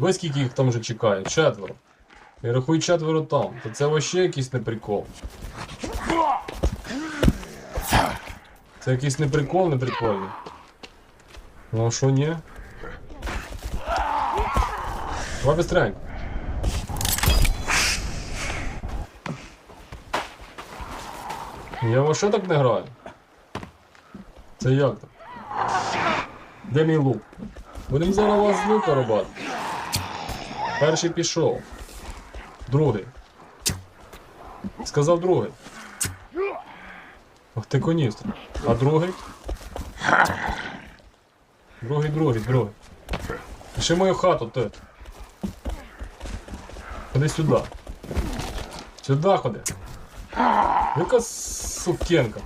Ви скільки їх там вже чекає? Четверо. І рахуй четверо там. То це вообще якийсь не прикол. Це якийсь не прикол, не прикольний. Ну а що ні? Давай быстренько. Я во що так не граю? Це як так? Де мій лук? Будемо зараз лука робити. Перший пішов. Другий. Сказав другий. Ах ти коністр. А другий? Другий, другий, другий. Пиши мою хату, ти. Ходи сюди. Сюди ходи. Яка сукенка.